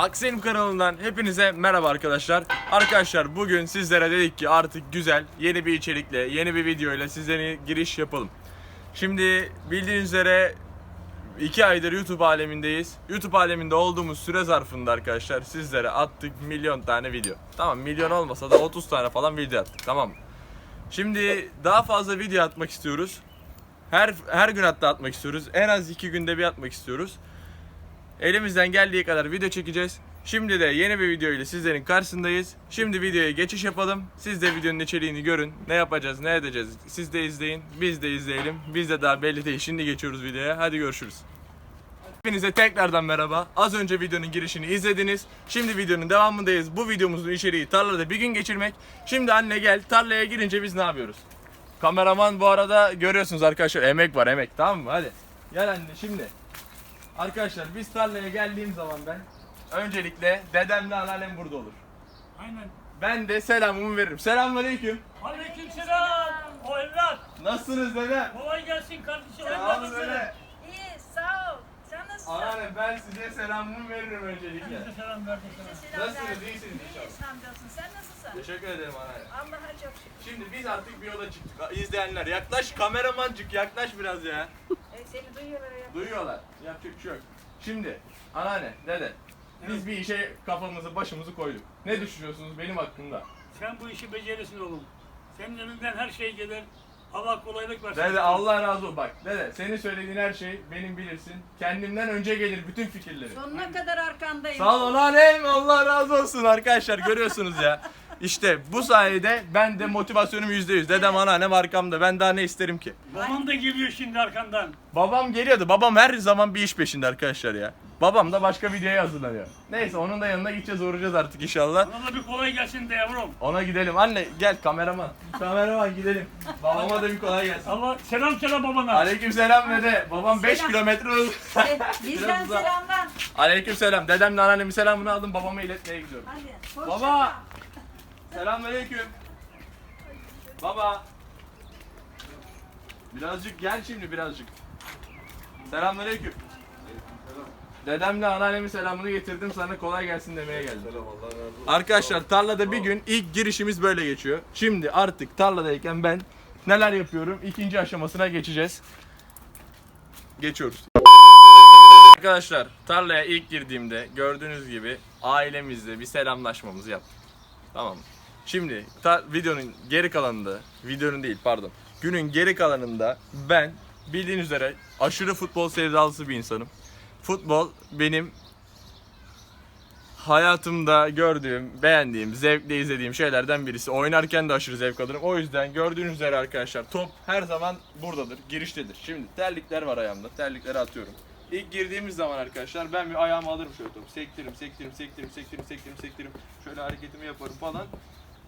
Aksenim kanalından hepinize merhaba arkadaşlar. Arkadaşlar bugün sizlere dedik ki artık güzel yeni bir içerikle, yeni bir videoyla sizlere giriş yapalım. Şimdi bildiğiniz üzere 2 aydır YouTube alemindeyiz. YouTube aleminde olduğumuz süre zarfında arkadaşlar sizlere attık milyon tane video. Tamam milyon olmasa da 30 tane falan video attık tamam mı? Şimdi daha fazla video atmak istiyoruz. Her her gün hatta atmak istiyoruz. En az 2 günde bir atmak istiyoruz. Elimizden geldiği kadar video çekeceğiz. Şimdi de yeni bir video ile sizlerin karşısındayız. Şimdi videoya geçiş yapalım. Siz de videonun içeriğini görün. Ne yapacağız, ne edeceğiz. Siz de izleyin, biz de izleyelim. Biz de daha belli değil. Şimdi geçiyoruz videoya. Hadi görüşürüz. Hepinize tekrardan merhaba. Az önce videonun girişini izlediniz. Şimdi videonun devamındayız. Bu videomuzun içeriği tarlada bir gün geçirmek. Şimdi anne gel tarlaya girince biz ne yapıyoruz? Kameraman bu arada görüyorsunuz arkadaşlar emek var emek tamam mı? Hadi. Gel anne şimdi. Arkadaşlar biz tarlaya geldiğim zaman ben öncelikle dedemle anneannem burada olur. Aynen. Ben de selamımı veririm. Selamünaleyküm. Aleykümselam. O evlat. Nasılsınız dede? Kolay gelsin kardeşim. Sağ olun dede. İyi, sağ ol. Sen nasılsın? Anneanne ben size selamımı veririm öncelikle. Size selam verdim sana. Selam Nasılsınız, verdim. iyisiniz inşallah. İyiyiz hamdolsun. Sen nasılsın? Teşekkür ederim anneanne. Allah'a çok şükür. Şimdi biz artık bir yola çıktık. İzleyenler yaklaş kameramancık yaklaş biraz ya. E, seni duyuyorlar ya. Duyuyorlar. Yapacak bir şey yok. Şimdi anneanne dede biz bir işe kafamızı başımızı koyduk. Ne düşünüyorsunuz benim hakkımda? Sen bu işi becerirsin oğlum. Senin elinden her şey gelir. Allah kolaylık versin. Dede Allah razı olsun. Bak dede senin söylediğin her şey benim bilirsin. Kendimden önce gelir bütün fikirleri. Sonuna kadar arkandayım. Sağ ol anneannem. Allah razı olsun arkadaşlar görüyorsunuz ya. İşte bu sayede ben de motivasyonum %100. Dedem anneannem arkamda. Ben daha ne isterim ki? Baban da geliyor şimdi arkandan. Babam geliyordu. Babam her zaman bir iş peşinde arkadaşlar ya. Babam da başka videoya hazırlanıyor. Neyse onun da yanına gideceğiz uğrayacağız artık inşallah. Bana da bir kolay gelsin de yavrum. Ona gidelim. Anne gel kameraman. Kameraman gidelim. Babama da bir kolay gelsin. Allah selam söyle babana. Aleykümselam dede. Babam 5 Selam. kilometre uz- E, bizden selamlar. Aleykümselam. Dedemle anneannemin selamını aldım. Babama iletmeye gidiyorum. Hadi. hoşça Baba. kal. Selamünaleyküm. Baba. Birazcık gel şimdi birazcık. Selamünaleyküm. Dedemle anneannemin selamını getirdim sana kolay gelsin demeye geldim. Arkadaşlar tarlada bir gün ilk girişimiz böyle geçiyor. Şimdi artık tarladayken ben neler yapıyorum? İkinci aşamasına geçeceğiz. Geçiyoruz. Arkadaşlar tarlaya ilk girdiğimde gördüğünüz gibi ailemizle bir selamlaşmamızı yaptık. Tamam mı? Şimdi videonun geri kalanında, videonun değil pardon, günün geri kalanında ben bildiğiniz üzere aşırı futbol sevdalısı bir insanım. Futbol benim hayatımda gördüğüm, beğendiğim, zevkle izlediğim şeylerden birisi. Oynarken de aşırı zevk alırım. O yüzden gördüğünüz üzere arkadaşlar top her zaman buradadır, giriştedir. Şimdi terlikler var ayağımda, terlikleri atıyorum. İlk girdiğimiz zaman arkadaşlar ben bir ayağımı alırım şöyle topu. Sektiririm, sektiririm, sektiririm, sektiririm, sektiririm, sektiririm. Şöyle hareketimi yaparım falan.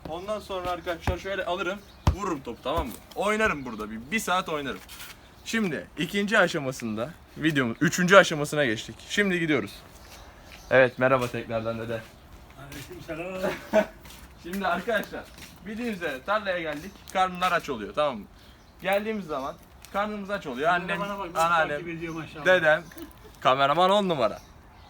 Ondan sonra arkadaşlar şöyle alırım, vururum topu tamam mı? Oynarım burada bir, bir saat oynarım. Şimdi ikinci aşamasında videomun üçüncü aşamasına geçtik. Şimdi gidiyoruz. Evet merhaba tekrardan dede. Aleykümselam. Şimdi arkadaşlar bildiğiniz üzere tarlaya geldik. Karnlar aç oluyor tamam mı? Geldiğimiz zaman karnımız aç oluyor. Annem, Bana bak, beni anneannem, takip ediyor maşallah. dedem, kameraman on numara.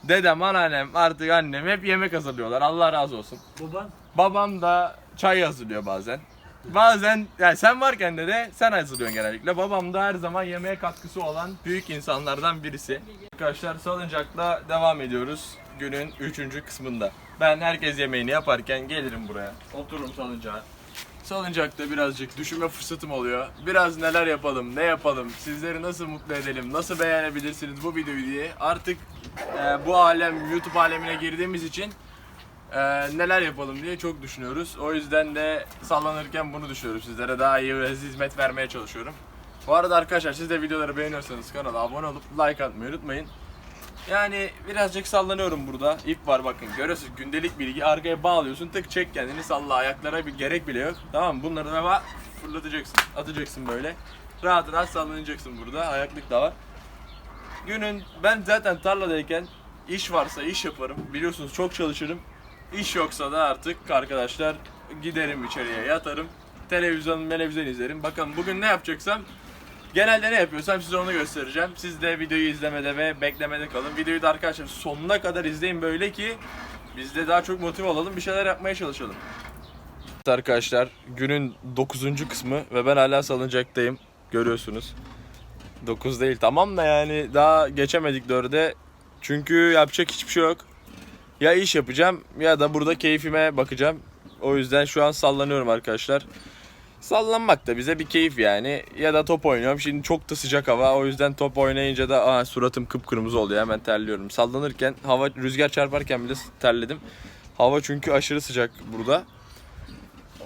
Dedem, anneannem, artık annem hep yemek hazırlıyorlar. Allah razı olsun. Baban. Babam da çay hazırlıyor bazen. Bazen yani sen varken de de sen hazırlıyorsun genellikle. Babam da her zaman yemeğe katkısı olan büyük insanlardan birisi. Arkadaşlar salıncakla devam ediyoruz günün 3. kısmında. Ben herkes yemeğini yaparken gelirim buraya. Otururum salıncağa. Salıncakta birazcık düşünme fırsatım oluyor. Biraz neler yapalım, ne yapalım, sizleri nasıl mutlu edelim, nasıl beğenebilirsiniz bu videoyu diye. Artık e, bu alem, YouTube alemine girdiğimiz için ee, neler yapalım diye çok düşünüyoruz. O yüzden de sallanırken bunu düşünüyorum. Sizlere daha iyi ve hizmet vermeye çalışıyorum. Bu arada arkadaşlar siz de videoları beğeniyorsanız kanala abone olup like atmayı unutmayın. Yani birazcık sallanıyorum burada. İp var bakın görüyorsunuz gündelik bilgi. Arkaya bağlıyorsun tık çek kendini salla ayaklara bir gerek bile yok. Tamam mı? Bunları da fırlatacaksın. Atacaksın böyle. Rahat rahat sallanacaksın burada. Ayaklık da var. Günün ben zaten tarladayken iş varsa iş yaparım. Biliyorsunuz çok çalışırım. İş yoksa da artık arkadaşlar giderim içeriye yatarım. Televizyon, televizyon izlerim. Bakın bugün ne yapacaksam Genelde ne yapıyorsam size onu göstereceğim. Siz de videoyu izlemede ve beklemede kalın. Videoyu da arkadaşlar sonuna kadar izleyin böyle ki biz de daha çok motive olalım. Bir şeyler yapmaya çalışalım. Arkadaşlar günün 9. kısmı ve ben hala salıncaktayım. Görüyorsunuz. 9 değil tamam da yani daha geçemedik 4'e. Çünkü yapacak hiçbir şey yok. Ya iş yapacağım ya da burada keyfime bakacağım. O yüzden şu an sallanıyorum arkadaşlar. Sallanmak da bize bir keyif yani. Ya da top oynuyorum. Şimdi çok da sıcak hava. O yüzden top oynayınca da aa, suratım kıpkırmızı oluyor. Hemen terliyorum. Sallanırken hava rüzgar çarparken bile terledim. Hava çünkü aşırı sıcak burada.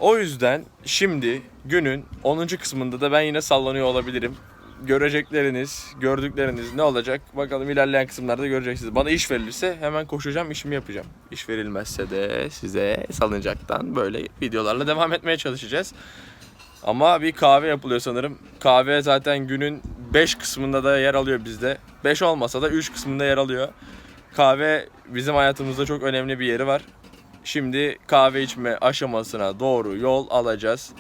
O yüzden şimdi günün 10. kısmında da ben yine sallanıyor olabilirim. Görecekleriniz, gördükleriniz ne olacak? Bakalım ilerleyen kısımlarda göreceksiniz. Bana iş verilirse hemen koşacağım, işimi yapacağım. İş verilmezse de size salıncaktan böyle videolarla devam etmeye çalışacağız. Ama bir kahve yapılıyor sanırım. Kahve zaten günün 5 kısmında da yer alıyor bizde. 5 olmasa da 3 kısmında yer alıyor. Kahve bizim hayatımızda çok önemli bir yeri var. Şimdi kahve içme aşamasına doğru yol alacağız.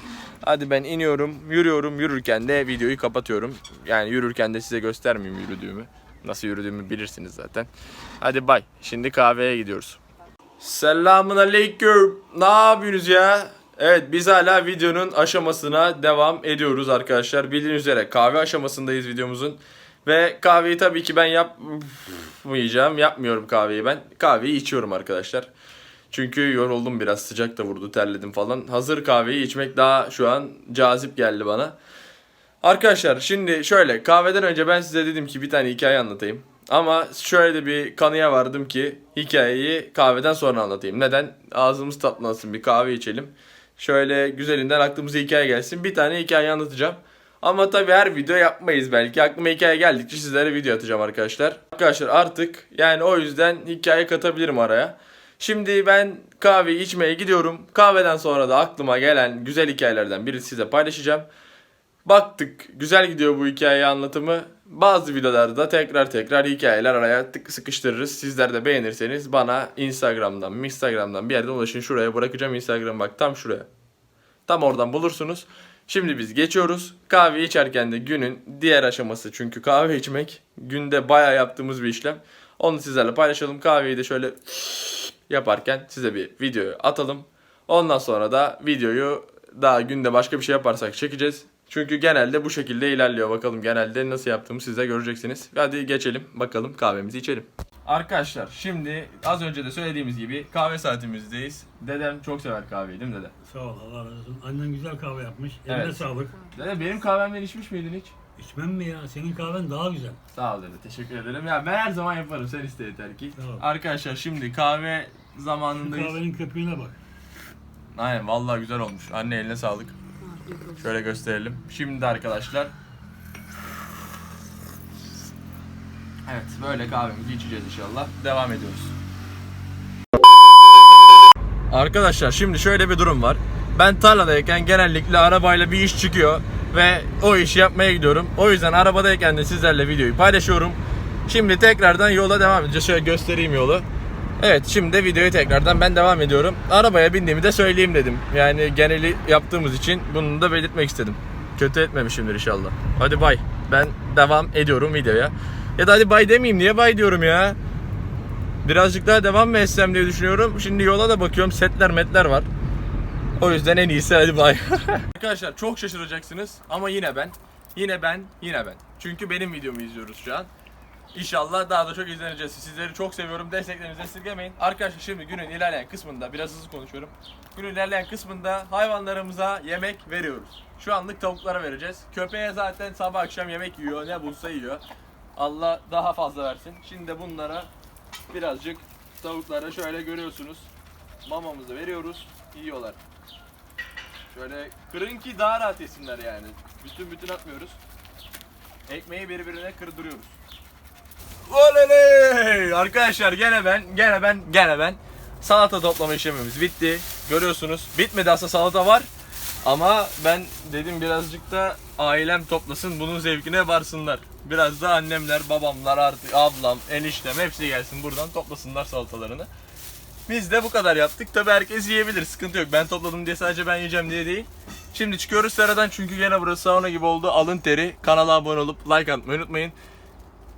Hadi ben iniyorum, yürüyorum. Yürürken de videoyu kapatıyorum. Yani yürürken de size göstermeyeyim yürüdüğümü. Nasıl yürüdüğümü bilirsiniz zaten. Hadi bay. Şimdi kahveye gidiyoruz. Selamun aleyküm. Ne yapıyorsunuz ya? Evet biz hala videonun aşamasına devam ediyoruz arkadaşlar. Bildiğiniz üzere kahve aşamasındayız videomuzun. Ve kahveyi tabii ki ben yapmayacağım. Yapmıyorum kahveyi ben. Kahveyi içiyorum arkadaşlar. Çünkü yoruldum biraz sıcak da vurdu terledim falan. Hazır kahveyi içmek daha şu an cazip geldi bana. Arkadaşlar şimdi şöyle kahveden önce ben size dedim ki bir tane hikaye anlatayım. Ama şöyle de bir kanıya vardım ki hikayeyi kahveden sonra anlatayım. Neden? Ağzımız tatlansın bir kahve içelim. Şöyle güzelinden aklımıza hikaye gelsin. Bir tane hikaye anlatacağım. Ama tabii her video yapmayız belki. Aklıma hikaye geldikçe sizlere video atacağım arkadaşlar. Arkadaşlar artık yani o yüzden hikaye katabilirim araya. Şimdi ben kahve içmeye gidiyorum. Kahveden sonra da aklıma gelen güzel hikayelerden biri size paylaşacağım. Baktık güzel gidiyor bu hikaye anlatımı. Bazı videolarda tekrar tekrar hikayeler araya sıkıştırırız. Sizler de beğenirseniz bana Instagram'dan, Instagram'dan bir yerden ulaşın. Şuraya bırakacağım Instagram bak tam şuraya. Tam oradan bulursunuz. Şimdi biz geçiyoruz. Kahve içerken de günün diğer aşaması çünkü kahve içmek günde bayağı yaptığımız bir işlem. Onu sizlerle paylaşalım. Kahveyi de şöyle yaparken size bir video atalım. Ondan sonra da videoyu daha günde başka bir şey yaparsak çekeceğiz. Çünkü genelde bu şekilde ilerliyor. Bakalım genelde nasıl yaptığımı siz de göreceksiniz. Hadi geçelim bakalım kahvemizi içelim. Arkadaşlar şimdi az önce de söylediğimiz gibi kahve saatimizdeyiz. Dedem çok sever kahveyi değil mi dede? Sağ ol Allah razı olsun. Annen güzel kahve yapmış. Eline Evet. sağlık. Dede benim kahvemden içmiş miydin hiç? İçmem mi ya? Senin kahven daha güzel. Sağ ol dede teşekkür ederim. Ya ben her zaman yaparım sen iste yeter ki. Tamam. Arkadaşlar şimdi kahve Şu zamanındayız. kahvenin köpüğüne bak. Aynen vallahi güzel olmuş. Anne eline sağlık. Şöyle gösterelim. Şimdi arkadaşlar. Evet böyle kahvemizi içeceğiz inşallah. Devam ediyoruz. Arkadaşlar şimdi şöyle bir durum var. Ben tarladayken genellikle arabayla bir iş çıkıyor ve o işi yapmaya gidiyorum. O yüzden arabadayken de sizlerle videoyu paylaşıyorum. Şimdi tekrardan yola devam edeceğiz. Şöyle göstereyim yolu. Evet şimdi de videoyu tekrardan ben devam ediyorum. Arabaya bindiğimi de söyleyeyim dedim. Yani geneli yaptığımız için bunu da belirtmek istedim. Kötü etmemişimdir inşallah. Hadi bay. Ben devam ediyorum videoya. Ya da hadi bay demeyeyim niye bay diyorum ya. Birazcık daha devam mı etsem diye düşünüyorum. Şimdi yola da bakıyorum setler metler var. O yüzden en iyisi hadi bay. Arkadaşlar çok şaşıracaksınız ama yine ben. Yine ben, yine ben. Çünkü benim videomu izliyoruz şu an. İnşallah daha da çok izleneceğiz. Sizleri çok seviyorum. Desteklerinizi esirgemeyin. Arkadaşlar şimdi günün ilerleyen kısmında biraz hızlı konuşuyorum. Günün ilerleyen kısmında hayvanlarımıza yemek veriyoruz. Şu anlık tavuklara vereceğiz. Köpeğe zaten sabah akşam yemek yiyor. Ne bulsa yiyor. Allah daha fazla versin. Şimdi bunlara birazcık tavuklara şöyle görüyorsunuz. Mamamızı veriyoruz. Yiyorlar. Şöyle kırın ki daha rahat yesinler yani. Bütün bütün atmıyoruz. Ekmeği birbirine kırdırıyoruz. Oley! Arkadaşlar gene ben, gene ben, gene ben. Salata toplama işlemimiz bitti. Görüyorsunuz. Bitmedi aslında salata var. Ama ben dedim birazcık da ailem toplasın bunun zevkine varsınlar. Biraz da annemler, babamlar artık ablam, eniştem hepsi gelsin buradan toplasınlar salatalarını. Biz de bu kadar yaptık. Tabi herkes yiyebilir. Sıkıntı yok. Ben topladım diye sadece ben yiyeceğim diye değil. Şimdi çıkıyoruz seradan çünkü gene burası sauna gibi oldu. Alın teri. Kanala abone olup like atmayı unutmayın.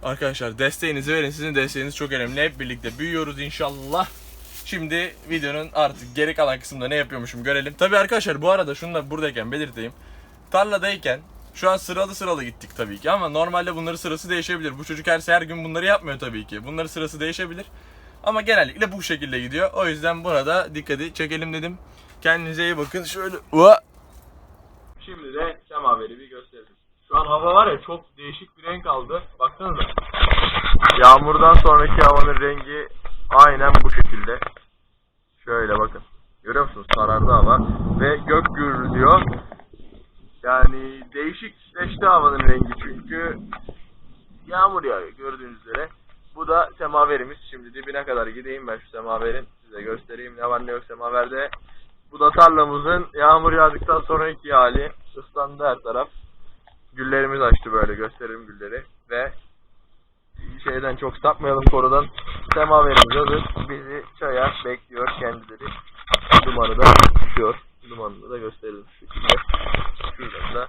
Arkadaşlar desteğinizi verin. Sizin desteğiniz çok önemli. Hep birlikte büyüyoruz inşallah. Şimdi videonun artık geri kalan kısmında ne yapıyormuşum görelim. Tabi arkadaşlar bu arada şunu da buradayken belirteyim. Tarladayken şu an sıralı sıralı gittik tabii ki ama normalde bunların sırası değişebilir. Bu çocuk her, her gün bunları yapmıyor tabii ki. Bunların sırası değişebilir. Ama genellikle bu şekilde gidiyor. O yüzden buna da dikkati çekelim dedim. Kendinize iyi bakın. Şöyle Ua! Şimdi de semaveri bir gösterelim. Şu an hava var ya çok değişik bir renk aldı. Baksanıza. Yağmurdan sonraki havanın rengi aynen bu şekilde. Şöyle bakın. Görüyor musunuz? Sarardı hava. Ve gök gürülüyor. Yani değişikleşti havanın rengi çünkü yağmur yağıyor gördüğünüz üzere. Bu da semaverimiz. Şimdi dibine kadar gideyim ben şu semaverin. Size göstereyim ne var ne yok semaverde. Bu da tarlamızın yağmur yağdıktan sonraki hali. Islandı her taraf. Güllerimiz açtı böyle gösterelim gülleri. Ve şeyden çok sapmayalım korudan. Semaverimiz hazır. Bizi çaya bekliyor kendileri. Dumanı da düşüyor. Dumanını da gösterelim şu şekilde. Da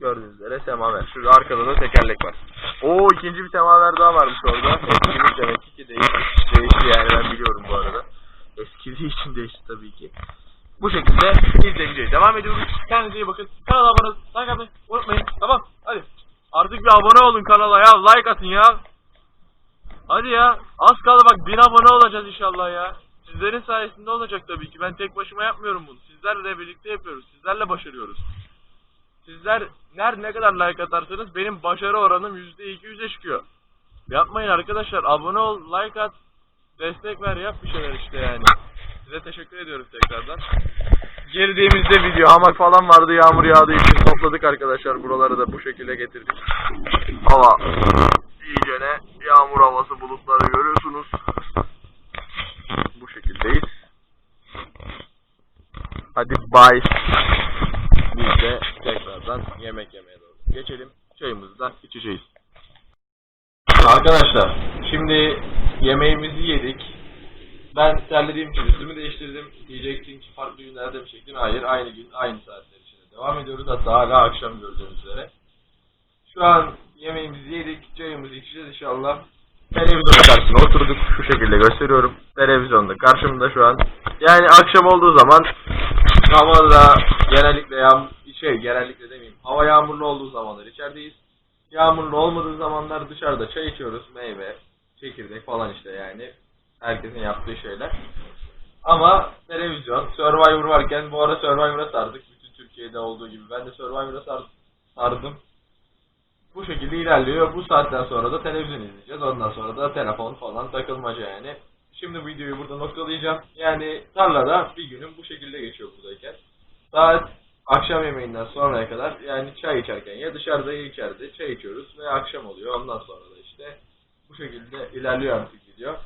gördüğünüz üzere semaver. Şurada arkada da tekerlek var. Oo ikinci bir semaver daha varmış orada. Eskimiz demek ki değişti. Değişti yani ben biliyorum bu arada. Eskidiği için değişti tabii ki. Bu şekilde biz de devam ediyoruz. Kendinize iyi bakın. Kanala abone olun. Like atmayı unutmayın. Tamam hadi. Artık bir abone olun kanala ya. Like atın ya. Hadi ya. Az kaldı bak bin abone olacağız inşallah ya. Sizlerin sayesinde olacak tabii ki. Ben tek başıma yapmıyorum bunu. Sizlerle birlikte yapıyoruz. Sizlerle başarıyoruz. Sizler ner ne kadar like atarsanız benim başarı oranım %200'e çıkıyor. Yapmayın arkadaşlar. Abone ol, like at, destek ver, yap bir şeyler işte yani. Size teşekkür ediyoruz tekrardan. Girdiğimizde video hamak falan vardı yağmur yağdığı için topladık arkadaşlar. Buraları da bu şekilde getirdik. Hava iyice ne yağmur havası bulutları görüyorsunuz. Bu şekildeyiz. Hadi bye. Biz de tekrardan yemek yemeye doğru geçelim. Çayımızı da içeceğiz. Arkadaşlar şimdi yemeğimizi yedik. Ben terlediğim için üstümü değiştirdim. Diyeceksin ki farklı günlerde mi çektin? Hayır aynı gün aynı saatler içinde devam ediyoruz. Hatta hala akşam gördüğünüz üzere. Şu an yemeğimizi yedik. Çayımızı içeceğiz inşallah. Televizyonun karşısına oturduk. Şu şekilde gösteriyorum. Televizyonda karşımda şu an. Yani akşam olduğu zaman havada genellikle yağ şey genellikle demeyeyim. Hava yağmurlu olduğu zamanlar içerideyiz. Yağmurlu olmadığı zamanlar dışarıda çay içiyoruz. Meyve, çekirdek falan işte yani. Herkesin yaptığı şeyler. Ama televizyon, Survivor varken bu ara Survivor'a sardık. Bütün Türkiye'de olduğu gibi. Ben de Survivor'a sar- sardım. Bu şekilde ilerliyor. Bu saatten sonra da televizyon izleyeceğiz. Ondan sonra da telefon falan takılmaca yani. Şimdi videoyu burada noktalayacağım. Yani tarlada bir günüm bu şekilde geçiyor buradayken. Saat akşam yemeğinden sonraya kadar yani çay içerken ya dışarıda ya içeride çay içiyoruz ve akşam oluyor. Ondan sonra da işte bu şekilde ilerliyor artık video.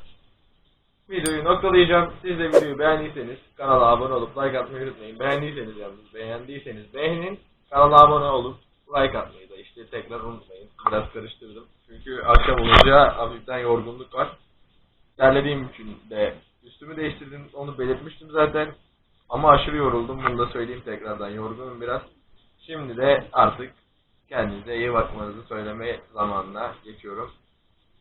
Videoyu noktalayacağım. Siz de videoyu beğendiyseniz kanala abone olup like atmayı unutmayın. Beğendiyseniz yalnız beğendiyseniz beğenin. Kanala abone olup like atmayı da işte tekrar unutmayın. Biraz karıştırdım. Çünkü akşam olunca hafiften yorgunluk var. Terlediğim için de üstümü değiştirdim. Onu belirtmiştim zaten. Ama aşırı yoruldum. Bunu da söyleyeyim tekrardan. Yorgunum biraz. Şimdi de artık kendinize iyi bakmanızı söyleme zamanına geçiyorum.